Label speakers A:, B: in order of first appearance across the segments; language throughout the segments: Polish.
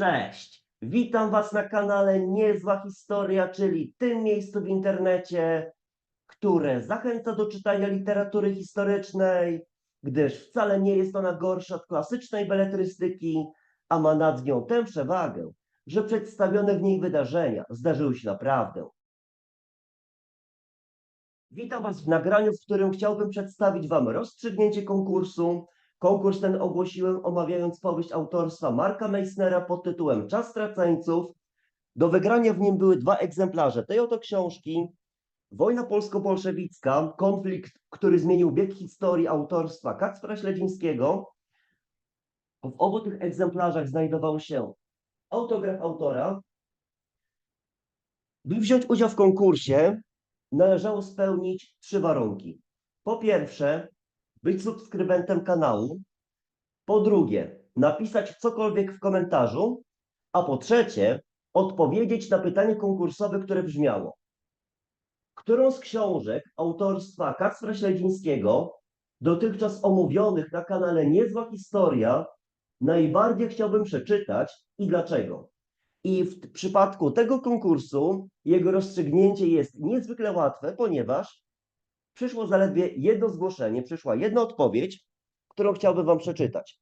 A: Cześć! Witam Was na kanale Niezła Historia, czyli tym miejscu w internecie, które zachęca do czytania literatury historycznej, gdyż wcale nie jest ona gorsza od klasycznej beletrystyki, a ma nad nią tę przewagę, że przedstawione w niej wydarzenia zdarzyły się naprawdę. Witam Was w nagraniu, w którym chciałbym przedstawić Wam rozstrzygnięcie konkursu. Konkurs ten ogłosiłem omawiając powieść autorstwa Marka Meissnera pod tytułem Czas Straceńców. Do wygrania w nim były dwa egzemplarze tej oto książki. Wojna polsko-bolszewicka, konflikt, który zmienił bieg historii autorstwa Kacpra Śledzińskiego. W obu tych egzemplarzach znajdował się autograf autora. By wziąć udział w konkursie, należało spełnić trzy warunki. Po pierwsze, być subskrybentem kanału. Po drugie, napisać cokolwiek w komentarzu. A po trzecie, odpowiedzieć na pytanie konkursowe, które brzmiało. Którą z książek autorstwa Kacpra Śledzińskiego, dotychczas omówionych na kanale Niezła Historia, najbardziej chciałbym przeczytać i dlaczego? I w przypadku tego konkursu jego rozstrzygnięcie jest niezwykle łatwe, ponieważ przyszło zaledwie jedno zgłoszenie, przyszła jedna odpowiedź, którą chciałbym Wam przeczytać.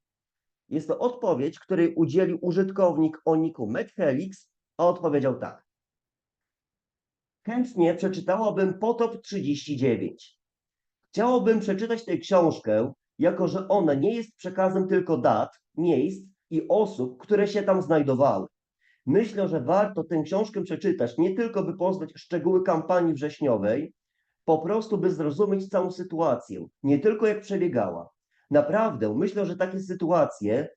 A: Jest to odpowiedź, której udzielił użytkownik o niku a odpowiedział tak. Chętnie przeczytałabym Potop 39. Chciałabym przeczytać tę książkę, jako że ona nie jest przekazem tylko dat, miejsc i osób, które się tam znajdowały. Myślę, że warto tę książkę przeczytać nie tylko by poznać szczegóły kampanii wrześniowej, po prostu by zrozumieć całą sytuację, nie tylko jak przebiegała. Naprawdę myślę, że takie sytuacje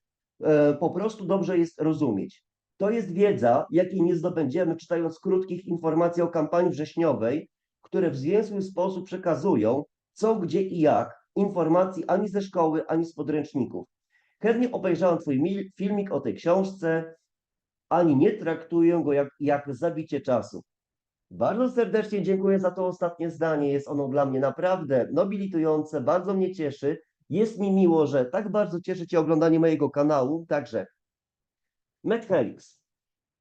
A: e, po prostu dobrze jest rozumieć. To jest wiedza, jakiej nie zdobędziemy czytając krótkich informacji o kampanii wrześniowej, które w zwięzły sposób przekazują co, gdzie i jak informacji ani ze szkoły, ani z podręczników. Chętnie obejrzałem Twój filmik o tej książce, ani nie traktuję go jak, jak zabicie czasu. Bardzo serdecznie dziękuję za to ostatnie zdanie. Jest ono dla mnie naprawdę nobilitujące, bardzo mnie cieszy. Jest mi miło, że tak bardzo cieszy Cię oglądanie mojego kanału. Także MedHelix.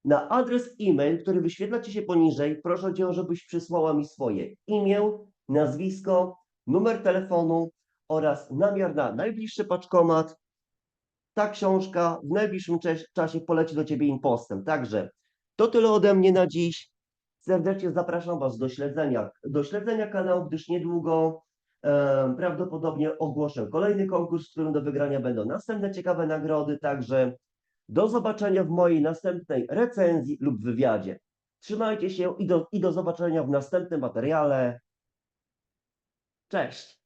A: Na adres e-mail, który wyświetla Ci się poniżej, proszę Cię, żebyś przysłała mi swoje imię, nazwisko, numer telefonu oraz namiar na najbliższy paczkomat. Ta książka w najbliższym czasie poleci do Ciebie impostem. Także to tyle ode mnie na dziś. Serdecznie zapraszam Was do śledzenia, do śledzenia kanału, gdyż niedługo e, prawdopodobnie ogłoszę kolejny konkurs, w którym do wygrania będą następne ciekawe nagrody. Także do zobaczenia w mojej następnej recenzji lub wywiadzie. Trzymajcie się i do, i do zobaczenia w następnym materiale. Cześć!